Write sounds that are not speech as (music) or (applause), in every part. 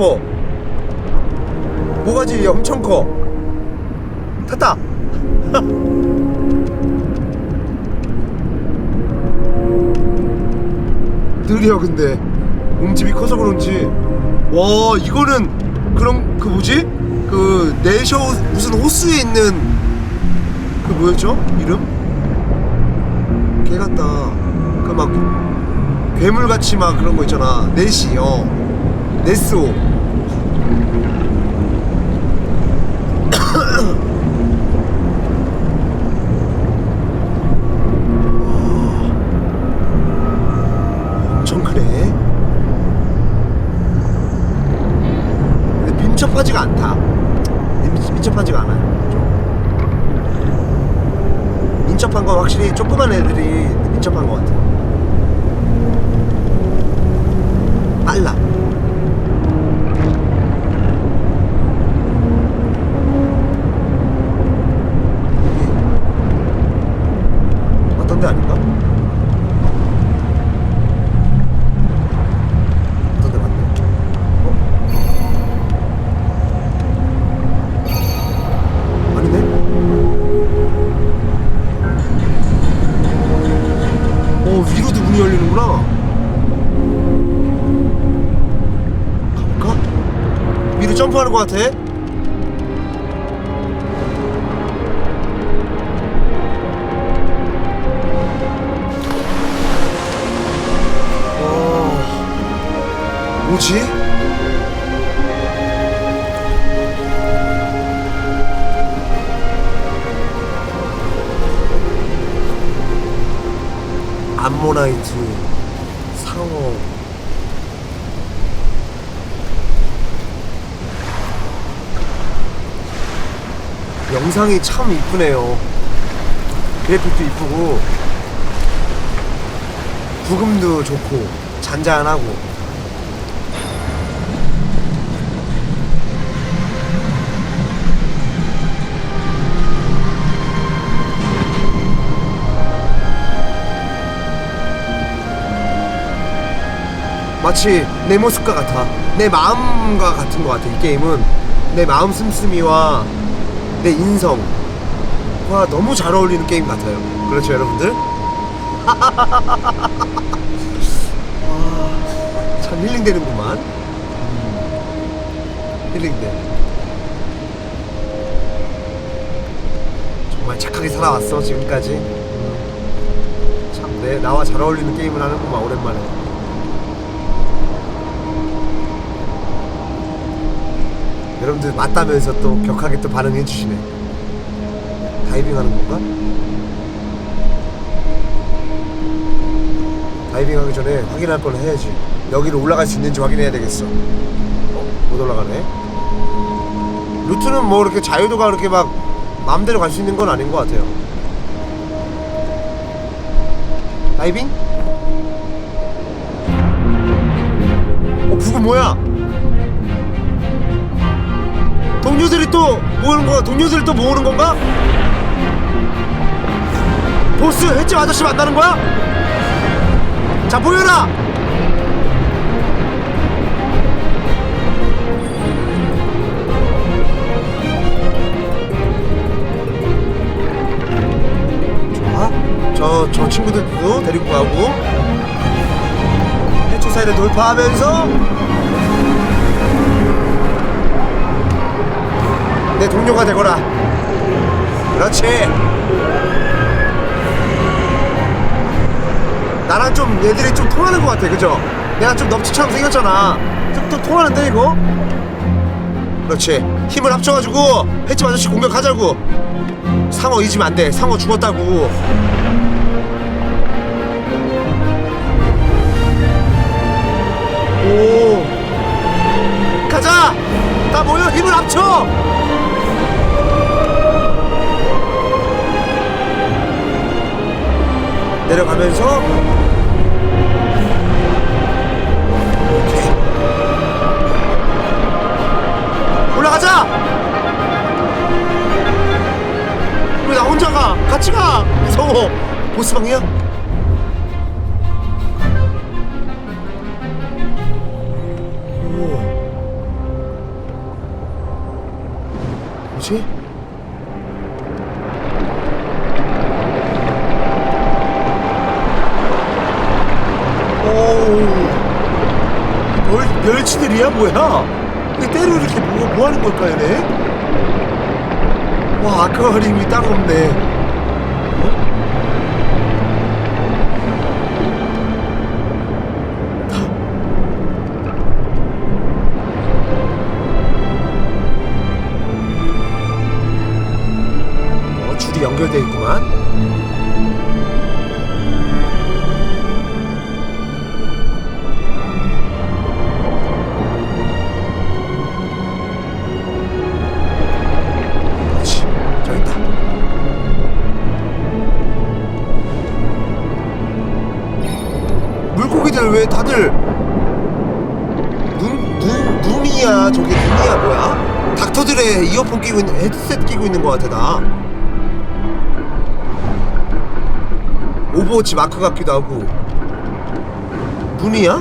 싶어 뭐가지 얘 엄청 커. 탔다. (laughs) 느려 근데. 몸집이 커서 그런지. 와 이거는 그런 그 뭐지? 그 내셔 무슨 호수에 있는 그 뭐였죠? 이름? 개 같다. 그 막 괴물같이 막 그런 거 있잖아. 네시 어. 네스오 Thank you. 점프하는 것 같아 어... 뭐지? 암모나이트 상어 영상이 참 이쁘네요 그래픽도 이쁘고 부금도 좋고 잔잔하고 마치 내 모습과 같아. 내 마음과 같은 것 같아. 이 게임은 내 마음 씀씀이와 내 인성과 너무 잘 어울리는 게임 같아요. 그렇죠, 여러분들? 아, 참 힐링되는구만. 음, 힐링돼. 정말 착하게 살아왔어 지금까지. 참 내 나와 잘 어울리는 게임을 하는구만 오랜만에. 여러분들 맞다면서 또 격하게 또 반응해 주시네. 다이빙 하는 건가? 다이빙 하기 전에 확인할 걸 해야지. 여기로 올라갈 수 있는지 확인해야 되겠어. 어? 못 올라가네. 루트는 뭐 이렇게 자유도가 그렇게 막 마음대로 갈 수 있는 건 아닌 것 같아요. 다이빙? 어, 부금 뭐야? 동료들이 또 모으는 거 동료들이 또 모으는 건가? 보스 횟집 아저씨 만나는 거야? 자 보여라 좋아 저, 저 친구들도 데리고 가고 해초 사이를 돌파하면서 내 동료가 되거라. 그렇지. 나랑 좀 얘들이 좀 통하는 것 같아, 그죠? 내가 좀 넙치처럼 생겼잖아. 좀 또 통하는데 이거? 그렇지. 힘을 합쳐가지고 횟집 아저씨 공격하자고. 상어 잊으면 안 돼. 상어 죽었다고. 오. 가자. 다 모여 힘을 합쳐. 내려가면서 것 같아 나. 오버워치 마크 같기도 하고. 눈이야?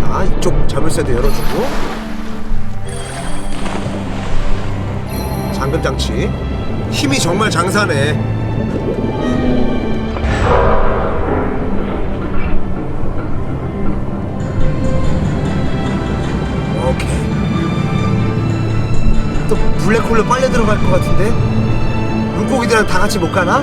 자 이쪽 자물쇠도 열어주고. 잠금장치. 힘이 정말 장사네 블랙홀로 빨려 들어갈 것 같은데 물고기들이랑 다 같이 못 가나?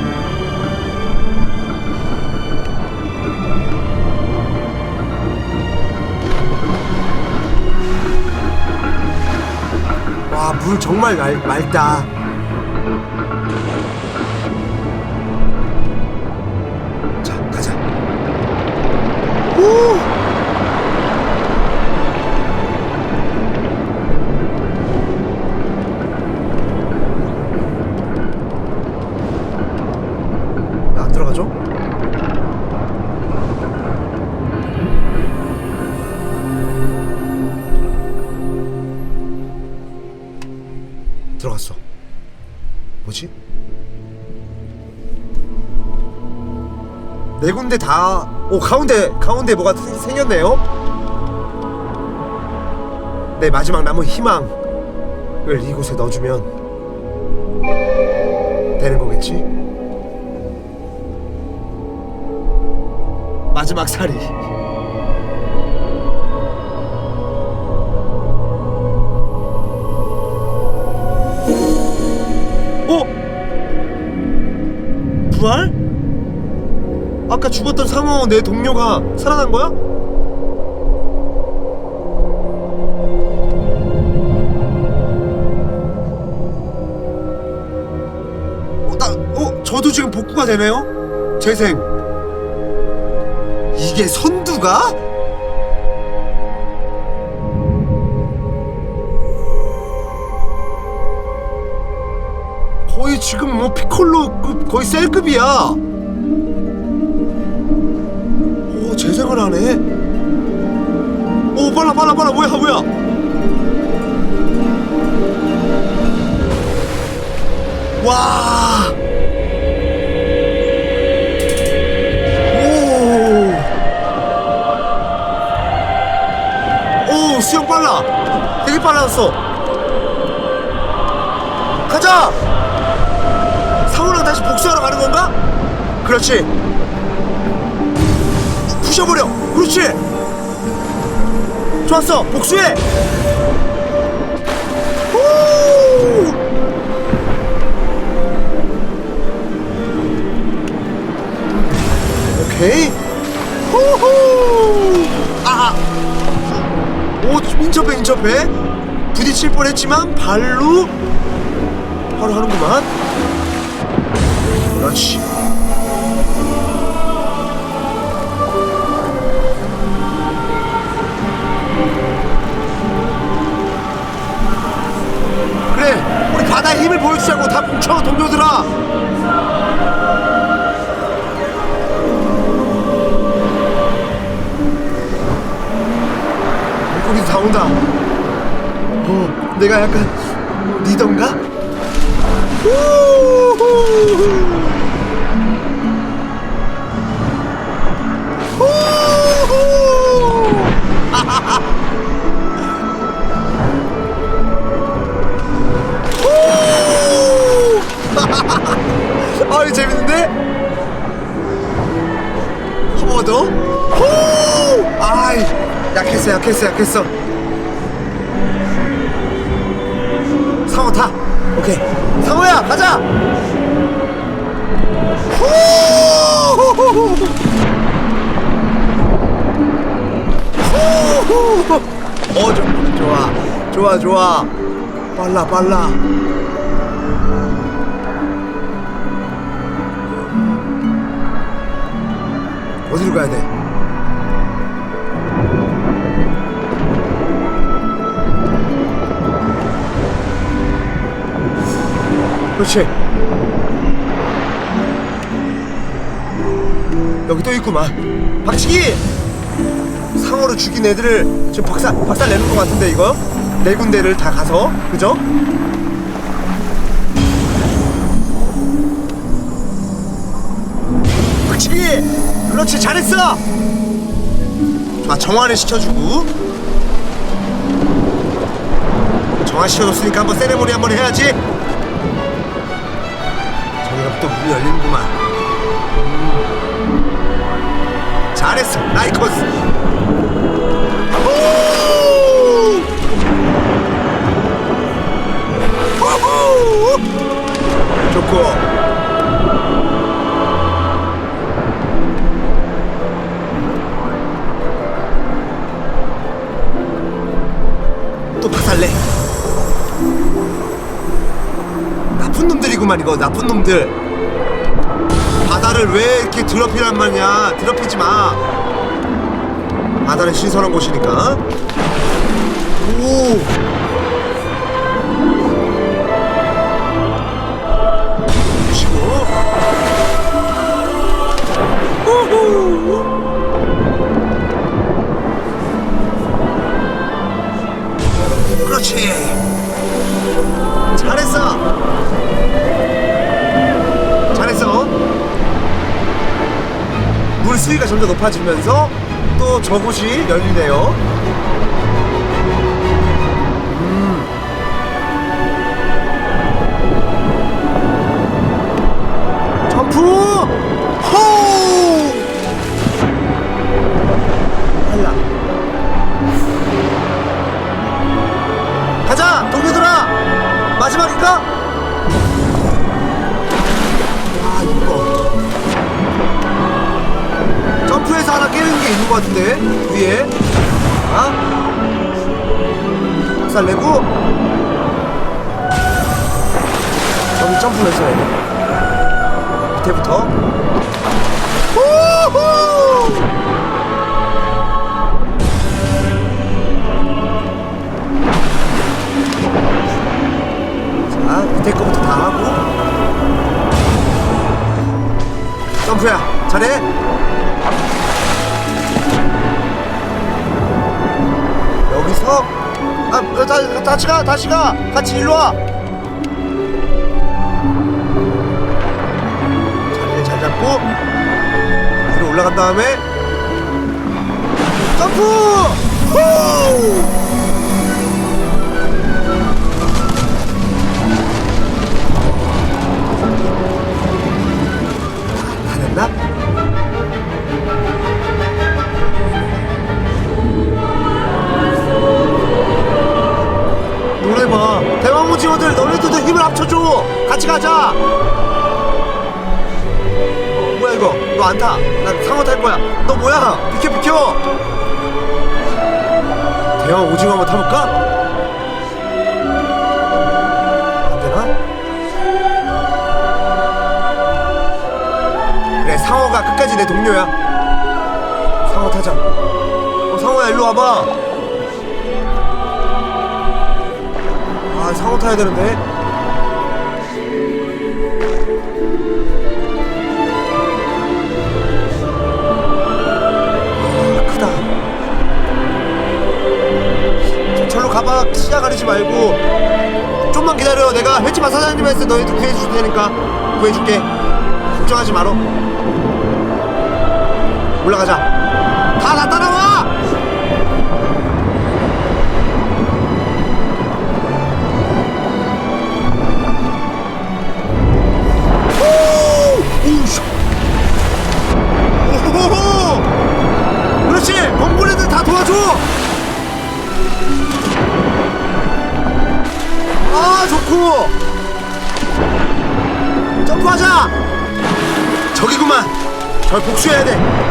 와 물 정말 맑, 맑다 자 가자 오! 네 군데 다, 오, 가운데, 가운데 뭐가 생- 생겼네요? 내 마지막 남은 희망을 이곳에 넣어주면 되는 거겠지? 마지막 살이. 어? 부활? 아까 죽었던 상어 내 동료가 살아난 거야? 어, 나, 어, 저도 지금 복구가 되네요? 재생. 이게 선두가? 거의 지금 뭐 피콜로급 거의 셀급이야. 재생을 하네. 오 빨라 빨라 빨라 뭐야 뭐야. 와. 오. 오 수영 빨라. 되게 빨라졌어. 가자. 상우랑 다시 복수하러 가는 건가? 그렇지. 부셔버려. 그렇지. 좋았어. 복수해. 후! 오케이. 후후. 아. 오 인접해 인접해. 부딪힐 뻔했지만 발로 바로 하는구만. 그렇지. 바다의 힘을 보여주자고 다 뭉쳐 동료들아. 온다. 어, 내가 약간 리더인가? 우후. 우! 아, 이거 재밌는데? 한번 더? 후! 아이, 약했어, 약했어, 약했어. 상어 타. 오케이. 상어야, 가자! 후! 후! 어, 좋아, 좋아, 좋아. 빨라, 빨라. 어디로 가야 돼? 그렇지. 여기 또 있구만. 박치기! 상어로 죽인 애들을 지금 박살, 박살 내는 것 같은데, 이거? 네 군데를 다 가서. 그죠? 그렇지, 잘했어! 자, 정화를 시켜주고. 정화 시켜줬으니까 한번 세레모니 한번 해야지. 저기가 또 문이 열리는구만. 음. 잘했어! 후후! 좋고. 살내. 나쁜 놈들이구만 이거 나쁜 놈들. 바다를 왜 이렇게 더럽히란 말이야? 더럽히지 마. 바다는 신선한 곳이니까. 오. 쉬 물 수위가 점점 높아지면서 또 저곳이 열리네요. 음. 점프! 호! 점프야, 잘해. 여기서, 아, 어, 다, 다시 가, 다시 가. 같이 일로 와. 자리를 잘 잡고, 위로 올라간 다음에, 점프! 후! 힘을 합쳐줘. 같이 가자. 어, 뭐야 이거? 너 안타. 난 상어 탈 거야. 너 뭐야? 비켜 비켜. 대왕 오징어 한번 타볼까? 안 되나? 그래 상어가 끝까지 내 동료야. 상어 타자. 어 상어야 일로 와봐. 아 상어 타야 되는데 말고 좀만 기다려. 내가 횟집마 사장님한테 너희들 구해줄 테니까 구해줄게. 걱정하지 마라 올라가자. 다다 따라와! 오! 오우씨. 오호호호! 그렇지! 범고래들 다 도와줘 아 좋고. 점프하자. 저기구만. 저 복수해야 돼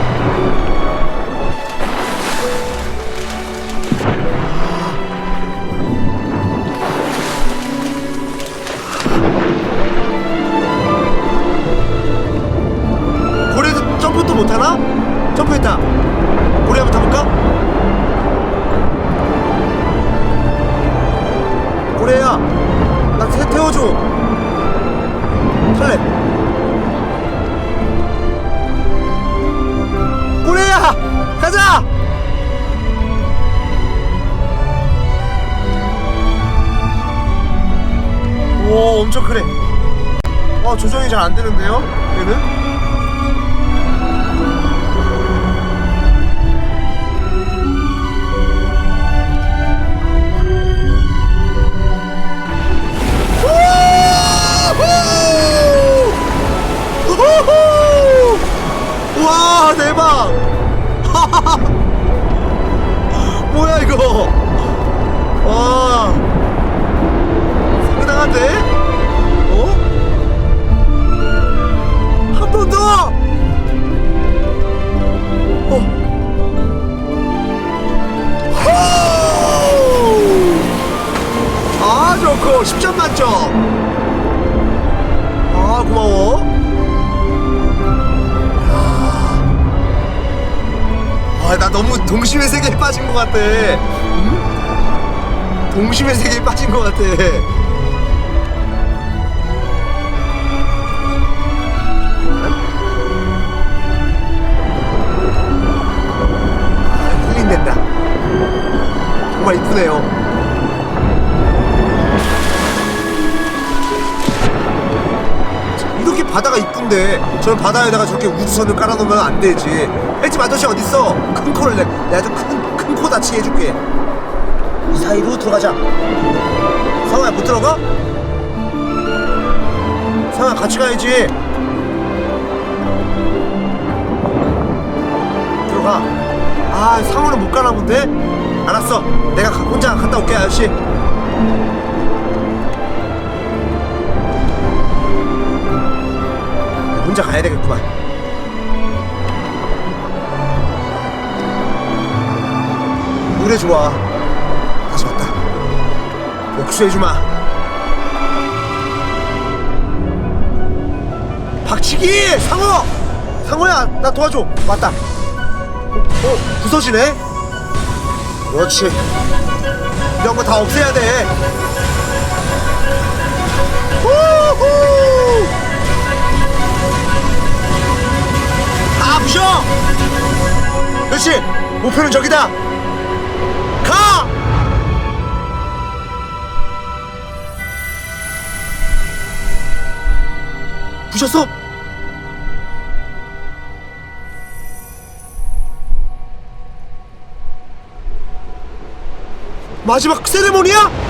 되는데요 동심의 세계에 빠진 것 같아. 응? 동심의 세계에 빠진 것 같아. 아, 저는 바다에다가 저렇게 우주선을 깔아놓으면 안 되지. 횟집 아저씨 어딨어? 큰 코를 내 내가 좀 큰 큰 코 다치게 해줄게. 이 사이로 들어가자. 상아야 못 들어가? 상아 같이 가야지. 들어가. 아 상어는 못 가나 본데? 알았어. 내가 가- 혼자 갔다 올게 아저씨 혼자 가야 되겠구만. 노래 좋아. 다시 왔다. 복수해주마. 박치기! 상어! 상어야, 나 도와줘. 왔다. 어, 어 부서지네? 그렇지. 이런 거 다 없애야 돼. 다 부셔! 그렇지! 목표는 저기다! 가! 부셨어? 마지막 세레모니야?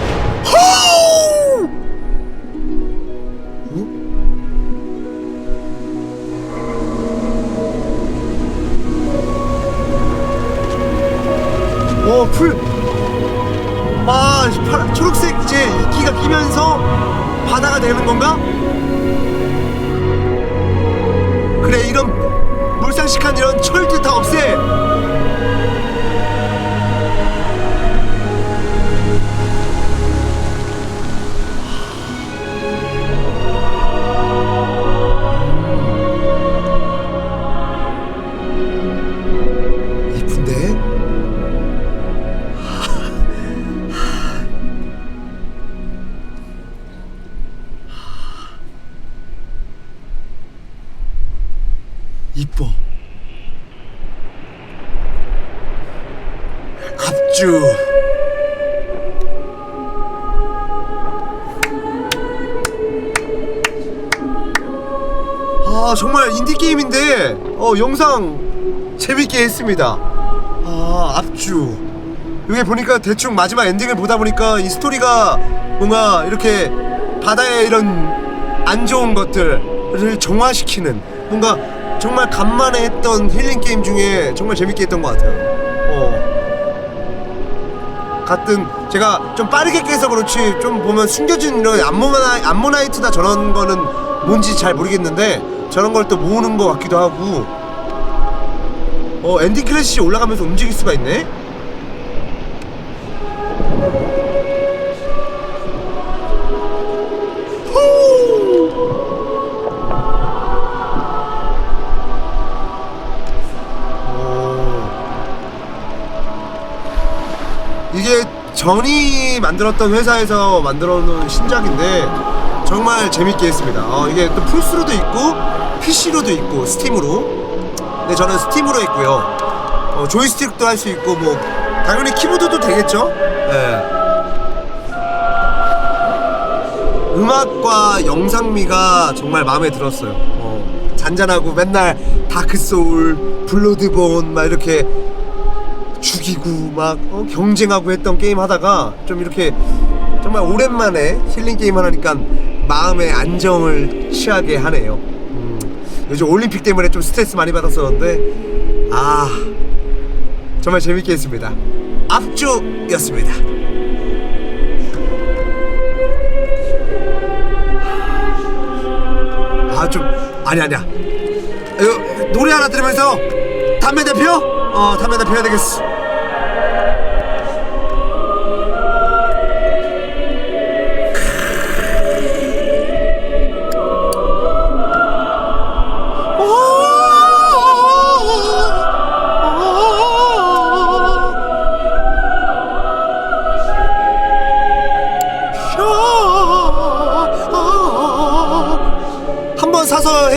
영상 재밌게 했습니다. 아 압주. 이게 보니까 대충 마지막 엔딩을 보다 보니까 이 스토리가 뭔가 이렇게 바다의 이런 안 좋은 것들을 정화시키는 뭔가 정말 간만에 했던 힐링 게임 중에 정말 재밌게 했던 것 같아요. 어. 같은 제가 좀 빠르게 깨서 그렇지 좀 보면 숨겨진 이런 암모나이, 암모나이트다 저런 거는 뭔지 잘 모르겠는데 저런 걸 또 모으는 것 같기도 하고 어 엔딩 크래시 올라가면서 움직일 수가 있네 이게 전이 만들었던 회사에서 만들어 놓은 신작인데 정말 재밌게 했습니다. 어, 이게 또 플스로도 있고 PC로도 있고 스팀으로. 근데 저는 스팀으로 했고요. 어, 조이스틱도 할 수 있고 뭐 당연히 키보드도 되겠죠. 네. 음악과 영상미가 정말 마음에 들었어요. 어, 잔잔하고 맨날 다크 소울, 블러드본 막 이렇게 죽이고 막 어, 경쟁하고 했던 게임 하다가 좀 이렇게 정말 오랜만에 힐링 게임 하니까 마음의 안정을 취하게 하네요. 음, 요즘 올림픽 때문에 좀 스트레스 많이 받았었는데 아 정말 재밌게 했습니다. 압주였습니다. 아 좀 아니 아니야. 이거 노래 하나 들으면서 담배 대표? 어 담배 대표 해야 되겠어.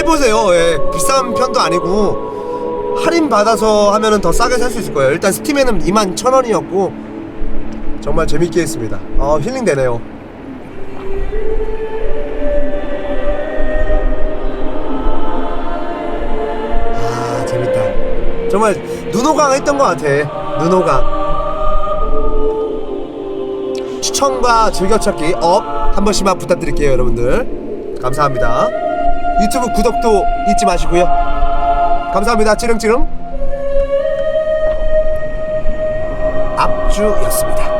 해보세요. 예, 비싼 편도 아니고 할인 받아서 하면은 더 싸게 살 수 있을 거예요. 일단 스팀에는 2만 1천 원이었고 정말 재밌게 했습니다. 아 힐링 되네요. 아 재밌다. 정말 눈호강 했던 것 같아. 눈호강. 추천과 즐겨찾기 업 한 번씩만 부탁드릴게요 여러분들 감사합니다 유튜브 구독도 잊지 마시고요. 감사합니다. 찌릉찌릉. 압주였습니다